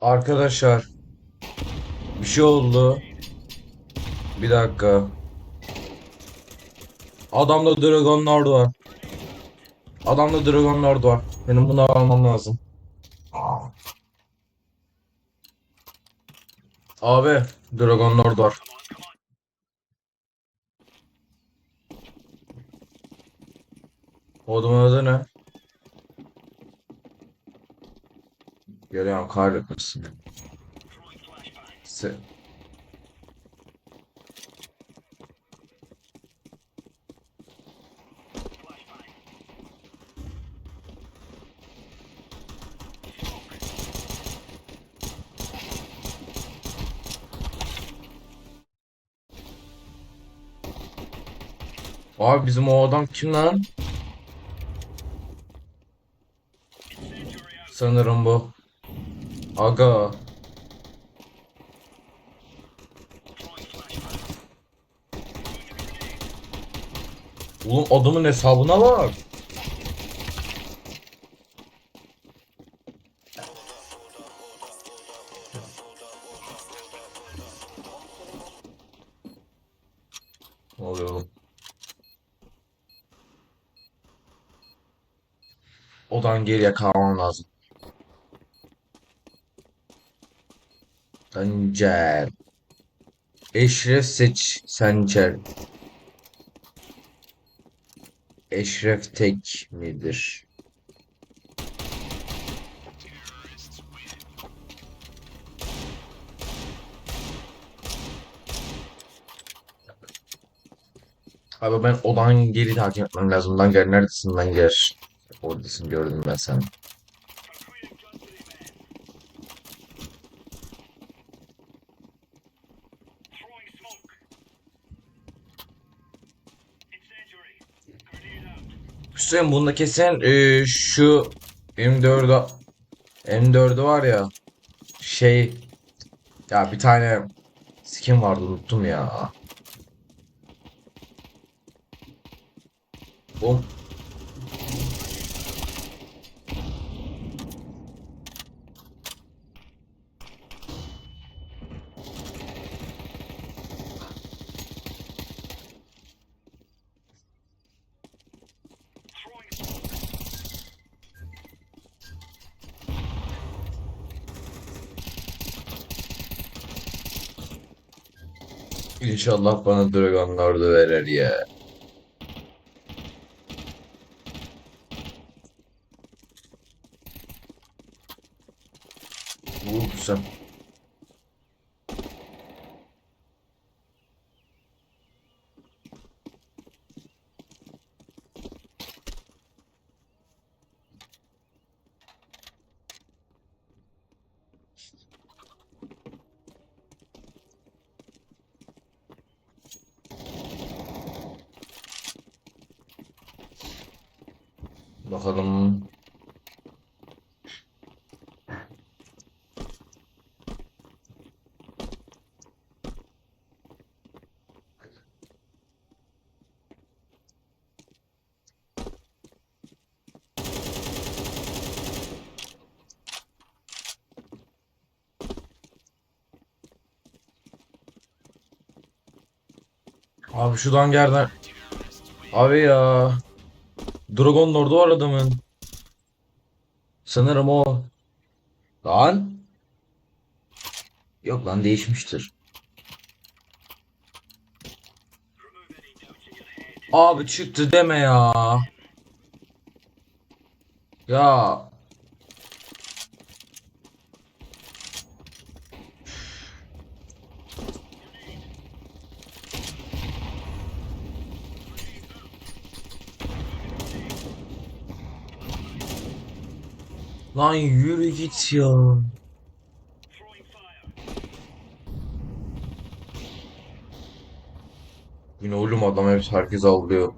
Arkadaşlar bir şey oldu. Bir dakika. Adamda Dragon Lord var. Adamda Dragon Lord var. Benim bunu almam lazım. Abi Dragon Lord var. Odumun adı ne? Geliyorum kahretmesin. Se Abi bizim o adam kim lan? Sanırım bu. Aga. Oğlum adamın hesabına bak. Oluyor? Odan geriye kalmam lazım. Sancar. Eşref seç Sancar. Eşref tek midir? Abi ben odan geri takip etmem lazım. Lan gel neredesin lan gel. Oradasın gördüm ben seni. Hüseyin bunda kesin e, şu M4'ü M4'ü var ya şey ya bir tane skin vardı unuttum ya. Oğlum inşallah bana Dragon Lord'u verir ya. Bu Bakalım. Abi şuradan gerden. Abi ya. Dragon Lord'u var adamın. Sanırım o. Lan. Yok lan değişmiştir. Abi çıktı deme ya. Ya. Lan yürü git ya. Yine oğlum adam hep herkes avlıyor.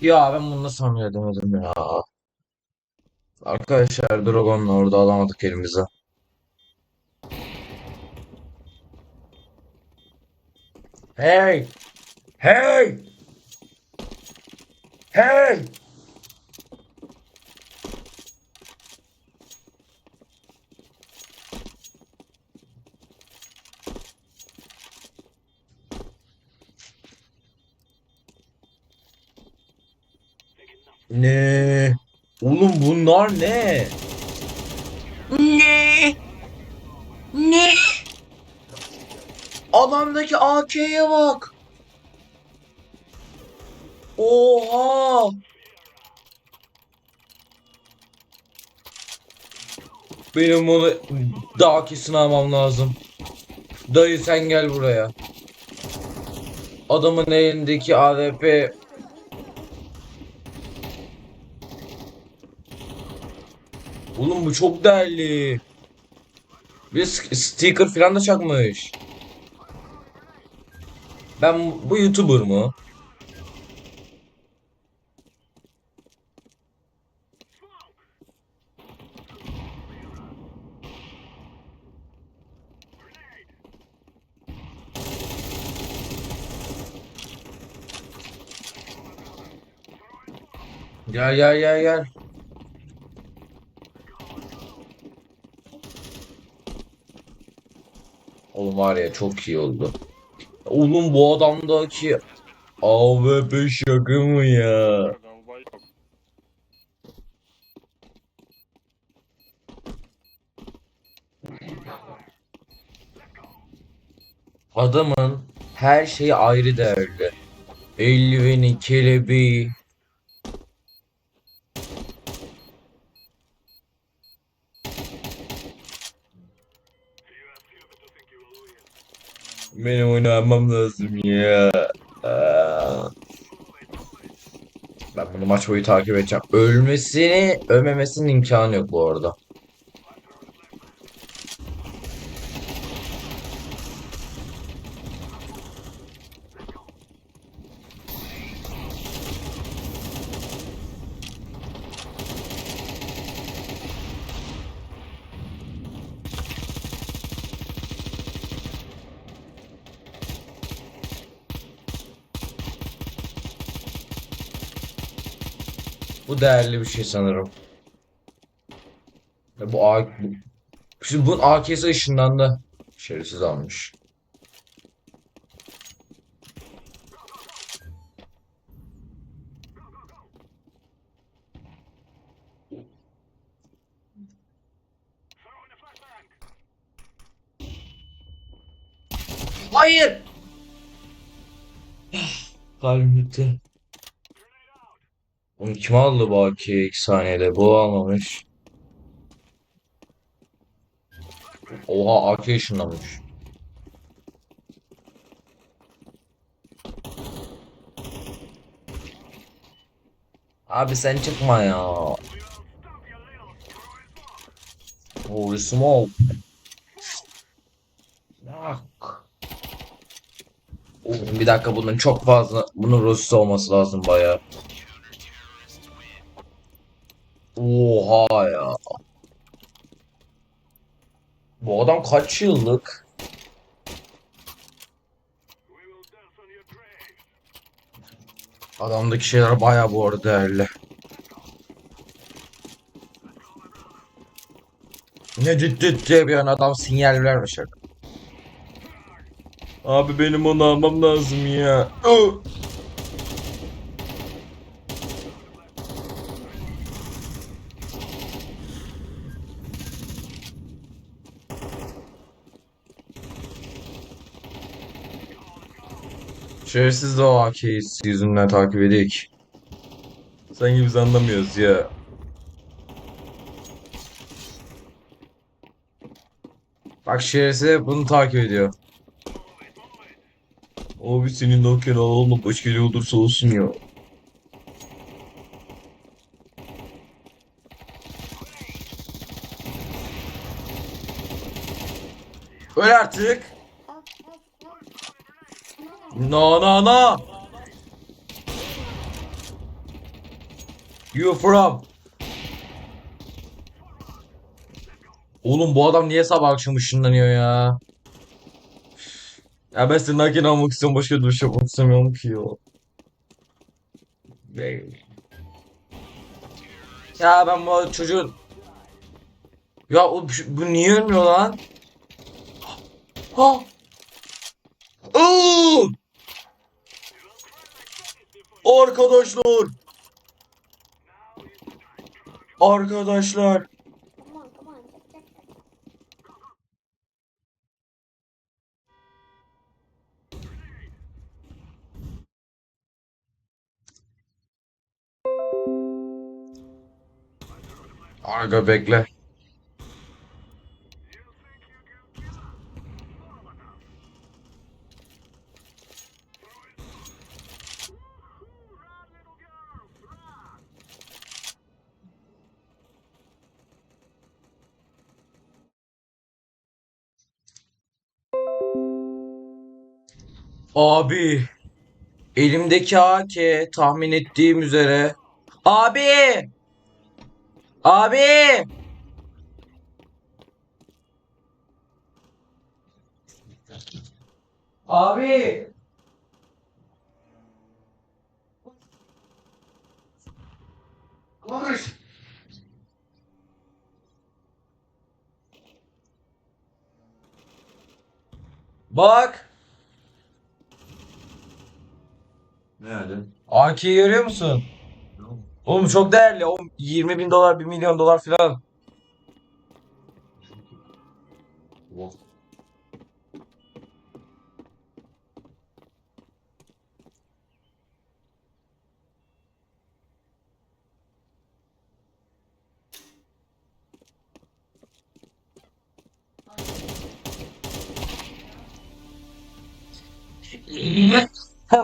Ya ben bunu nasıl hamle edemedim ya. Arkadaşlar Dragon'la orada alamadık elimize. Hey! Hey! Hey! Ne? Oğlum bunlar ne? Ne? Ne? Adamdaki AK'ye bak. Oha! Benim bunu daha kesin almam lazım. Dayı sen gel buraya. Adamın elindeki AWP Oğlum bu çok değerli. Bir st- sticker falan da çakmış. Ben bu YouTuber mu? Gel gel gel gel. var ya çok iyi oldu. Oğlum bu adamdaki AWP şaka mı ya? Adamın her şeyi ayrı değerli. Eldiveni, kelebeği, Benim oynamam lazım ya. Ben bunu maç boyu takip edeceğim. Ölmesini, ölmemesinin imkanı yok bu arada. Bu değerli bir şey sanırım. Ve bu A... bu- Şimdi bunun AK'si ışınlandı. Şerefsiz almış. Hayır! Kalbim bitti. Oğlum kim aldı AK'yi 2 saniyede? Bu almamış. Oha AK ışınlanmış. Abi sen çıkma ya. Holy smoke. Bir dakika bunun çok fazla bunun rosisi olması lazım bayağı. Oha ya. Bu adam kaç yıllık? Adamdaki şeyler bayağı bu arada değerli. Ne ciddi diye bir an adam sinyal vermiş. Abi benim onu almam lazım ya. Ih! Şerefsiz de o AK'yi yüzünden takip edik. Sanki biz anlamıyoruz ya. Bak şerefsiz bunu takip ediyor. Abi senin Nokia'nı alalım başka ne olursa olsun ya. Öl artık. No no no. You from? Oğlum bu adam niye sabah akşam ışınlanıyor ya? Ya ben senin hakkını almak istiyorum. Başka bir şey yapmak istemiyorum ki ya. Ya ben bu çocuğun... Ya o, bu niye ölmüyor lan? Ha! Iıı! Arkadaşlar! Arkadaşlar! Aga bekle. Abi, elimdeki AK tahmin ettiğim üzere. Abi! Abi! Abi! Konuş. Bak. Nerede? AK'yi görüyor musun? Oğlum çok değerli. Oğlum 20 bin dolar, 1 milyon dolar falan. Wow.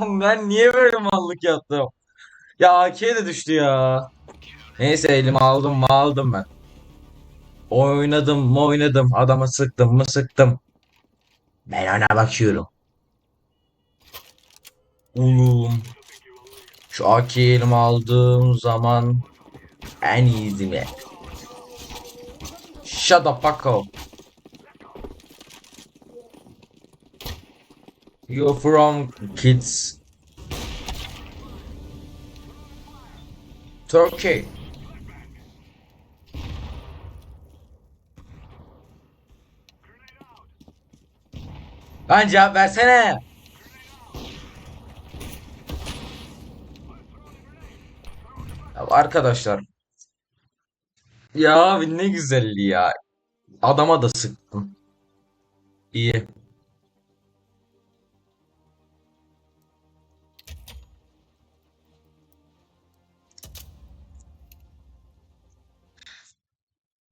Ben niye böyle mallık yaptım? Ya AK de düştü ya. Neyse elime aldım mı aldım ben. Oynadım mı oynadım. Adama sıktım mı sıktım. Ben ona bakıyorum. Oğlum. Şu AK'yi elime aldığım zaman en iyisi mi? Shut the fuck. You're from kids. Turkey. Lan cevap versene. Ya arkadaşlar. Ya ne güzelliği ya. Adama da sıktım. İyi.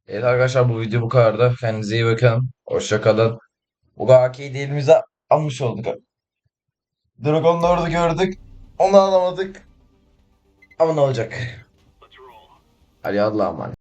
Evet arkadaşlar bu video bu kadardı. Kendinize iyi bakın. Hoşça kalın. Bu da AK'yi de elimize almış olduk. Dragon Lord'u gördük. Onu alamadık. Ama ne olacak? Hadi Allah'a emanet.